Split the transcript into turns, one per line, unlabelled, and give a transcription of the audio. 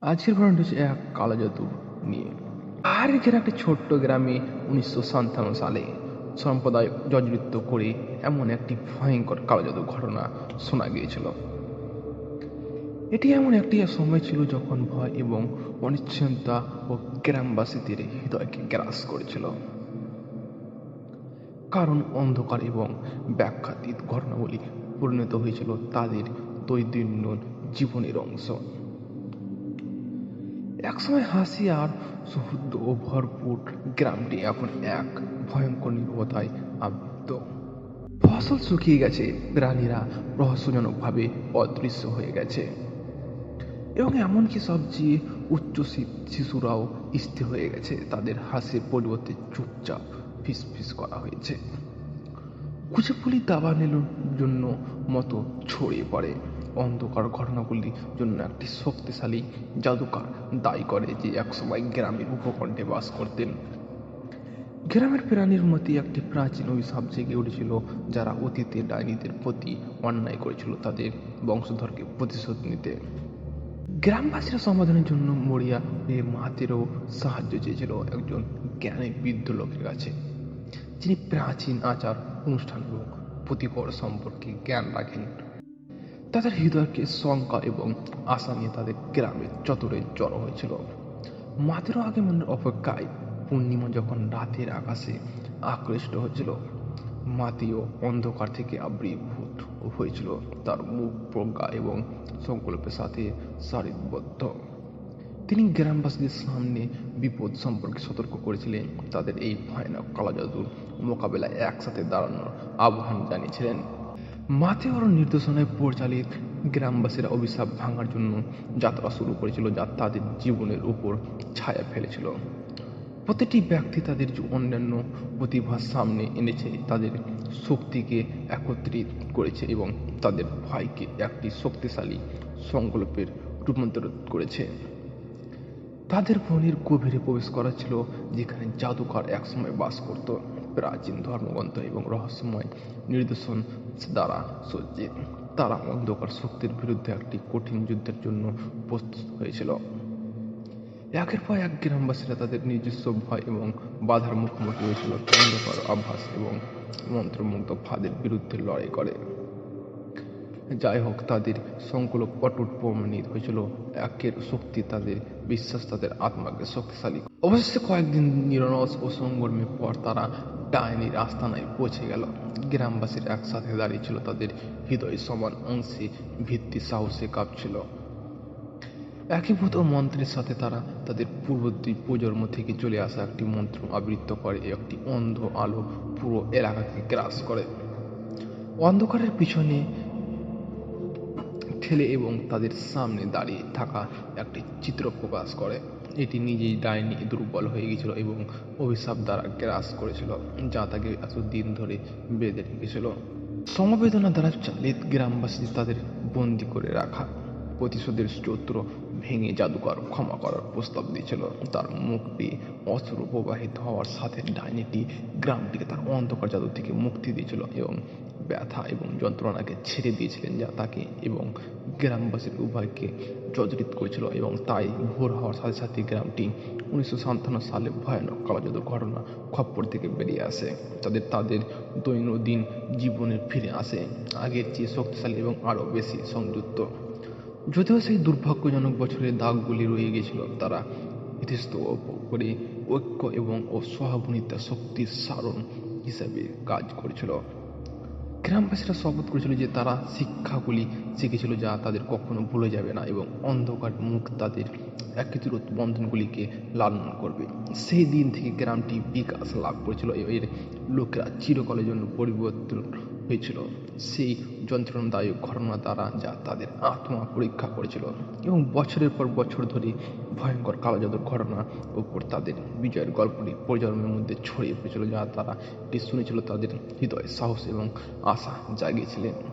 আজকের ঘটনাটি হচ্ছে এক কালো জাদু নিয়ে। আর এখানে একটা ছোট্ট গ্রামে উনিশশো সাতান্ন সালে সম্প্রদায় জর্জরিত করে এমন একটি ভয়ঙ্কর কালো জাদু ঘটনা শোনা গিয়েছিল। এটি এমন একটি সময় ছিল যখন ভয় এবং অনিশ্চয়তা ও গ্রামবাসীদের হৃদয়কে গ্রাস করেছিল। কারণ অন্ধকার এবং ব্যাখ্যাতীত ঘটনাগুলি পরিণত হয়েছিল তাদের দৈনন্দিন জীবনের অংশ। একসময় হাসি আর সৌহৃদ্য ও ভরপুর গ্রামটি এখন এক ভয়ঙ্কর নিরবতায় আবৃত। ফসল শুকিয়ে গেছে। প্রাণীরা রহস্যজনকভাবে অদৃশ্য হয়ে গেছে। এবং এমনকি সবচেয়ে উচ্চ শিশুরাও স্থির হয়ে গেছে। তাদের হাসির পরিবর্তে চুপচাপ ফিসফিস করা হয়েছে। কুচিপুলি দাবানের জন্য মতো ছড়িয়ে পড়ে। অন্ধকার ঘটনাগুলির জন্য একটি শক্তিশালী জাদুকর দায়ী করে যে একসময় গ্রামের উপকণ্ঠে বাস করতেন। গ্রামের প্রাণীর মধ্যে একটি প্রাচীন অভিশাপ জেগে উঠেছিল, যারা অতীতে ডাইনিদের প্রতি অন্যায় করেছিল, তাদের বংশধরকে প্রতিশোধ নিতে। গ্রামবাসীরা সমাধানের জন্য মরিয়া হয়ে মাহাতেরও সাহায্য চেয়েছিল একজন জ্ঞানী বৃদ্ধ লোকের কাছে, যিনি প্রাচীন আচার অনুষ্ঠান এবং প্রতিকর সম্পর্কে জ্ঞান রাখেন। তাদের হৃদয়কে শঙ্কা এবং আশা নিয়ে তাদের গ্রামের চতুরে জড়ো হয়েছিল। মাতেরও আগে মনের অপেক্ষায় পূর্ণিমা যখন রাতের আকাশে আকৃষ্ট হয়েছিল, মাতিও অন্ধকার থেকে আবির্ভূত হয়েছিল। তার মুখ প্রজ্ঞা এবং সংকল্পের সাথে সারিবদ্ধ। তিনি গ্রামবাসীদের সামনে বিপদ সম্পর্কে সতর্ক করেছিলেন। তাদের এই ভয়ানক কালো জাদুর মোকাবেলায় একসাথে দাঁড়ানোর আহ্বান জানিয়েছিলেন। মাথেওর নির্দেশনায় পরিচালিত গ্রামবাসীরা অভিশাপ ভাঙার জন্য যাত্রা শুরু করেছিল যা তাদের জীবনের উপর ছায়া ফেলেছিল। প্রতিটি ব্যক্তি তাদের অন্যান্য প্রতিভার সামনে এনেছে, তাদের শক্তিকে একত্রিত করেছে এবং তাদের ভয়কে একটি শক্তিশালী সংকল্পের রূপান্তরিত করেছে। তাদের বনের গভীরে প্রবেশ করা ছিল, যেখানে জাদুকর একসময় বাস করত। প্রাচীন ধর্মগ্রন্থ এবং রহস্যময় নির্দেশন দ্বারা সজ্জিত। তারা অন্ধকার শক্তির বিরুদ্ধে একটি কঠিন যুদ্ধের জন্য প্রস্তুত হয়েছিল। একের পর এক গ্রামবাসীরা তাদের নিজস্ব ভয় এবং বাধার মুখোমুখি হয়েছিল। অন্ধকার অভ্যাস এবং মন্ত্রমুগ্ধ ফাঁদের বিরুদ্ধে লড়াই করে। যাই হোক তাদের সংকল্প অটুট প্রমাণিত হয়েছিল। একের শক্তি তাদের বিশ্বাস, তাদের আত্মাকে শক্তিশালী। অবশেষে কয়েকদিন নিরলস ও সংগ্রামের পর তারা ডাইনির আস্তানায় পৌঁছে গেল। গ্রামবাসীর একসাথে দাঁড়িয়েছিল তাদের হৃদয় সমান অংশে ভিত্তি সাহসে কাঁপছিল। একীভূত মন্ত্রের সাথে তারা তাদের পূর্ববর্তী প্রজন্ম থেকে চলে আসা একটি মন্ত্র আবৃত্ত করে, একটি অন্ধ আলো পুরো এলাকাকে গ্রাস করে। অন্ধকারের পিছনে ঠেলে এবং তাদের সামনে দাঁড়িয়ে থাকা একটি চিত্র প্রকাশ করে। এটি নিজেই ডাইনি দুর্বল হয়ে গিয়েছিল এবং অভিশাপ দ্বারা গ্রাস করেছিল, যা তাকে এতদিন ধরে বেঁধে রেখেছিল। সমবেদনা দ্বারা চালিত গ্রামবাসী তাদের বন্দি করে রাখা প্রতিশোধের চরিত্র ভেঙে জাদুকর ক্ষমা করার প্রস্তাব দিয়েছিল। তার মুখ দিয়ে অস্ত্র প্রবাহিত হওয়ার সাথে ডাইনিটি গ্রামটিকে তার অন্ধকার জাদু থেকে মুক্তি দিয়েছিল এবং ব্যথা এবং যন্ত্রণাকে ছেড়ে দিয়েছিলেন যা তাকে এবং গ্রামবাসীর উভয়কে জর্জরিত করেছিল এবং তাই ভোর হওয়ার সাথে সাথে গ্রামটি উনিশশো সাতান্ন সালে ভয়ানক কালাজাদুর ঘটনা খপ্পর থেকে বেরিয়ে আসে তাদের তাদের দৈনন্দিন জীবনে ফিরে আসে, আগের চেয়ে শক্তিশালী এবং আরও বেশি সংযুক্ত যদিও সেই দুর্ভাগ্যজনক বছরের দাগগুলি রয়ে গিয়েছিল, তারা ইতিস্ত করে ঐক্য এবং ও শক্তির সারণ হিসাবে কাজ করেছিল। গ্রামবাসীরা শপথ করেছিল যে তারা শিক্ষাগুলি শিখেছিল যা তাদের কখনো ভুলে যাবে না এবং অন্ধকার মুখ তাদের একত্রিত বন্ধনগুলিকে লালন করবে। সেই দিন থেকে গ্রামটি বিকাশ লাভ করেছিল। এর লোকেরা চিরকালের জন্য পরিবর্তন হয়েছিল। সেই যন্ত্রণাদায়ক ঘটনা দ্বারা যা তাদের আত্মা পরীক্ষা করেছিল এবং বছরের পর বছর ধরে ভয়ঙ্কর কালো জাদুর ঘটনা উপর তাদের বিজয়ের গল্পটি প্রজন্মের মধ্যে ছড়িয়ে পড়েছিল, যা তারা এটি শুনেছিল তাদের হৃদয়ে সাহস এবং আশা জাগিয়েছিলেন।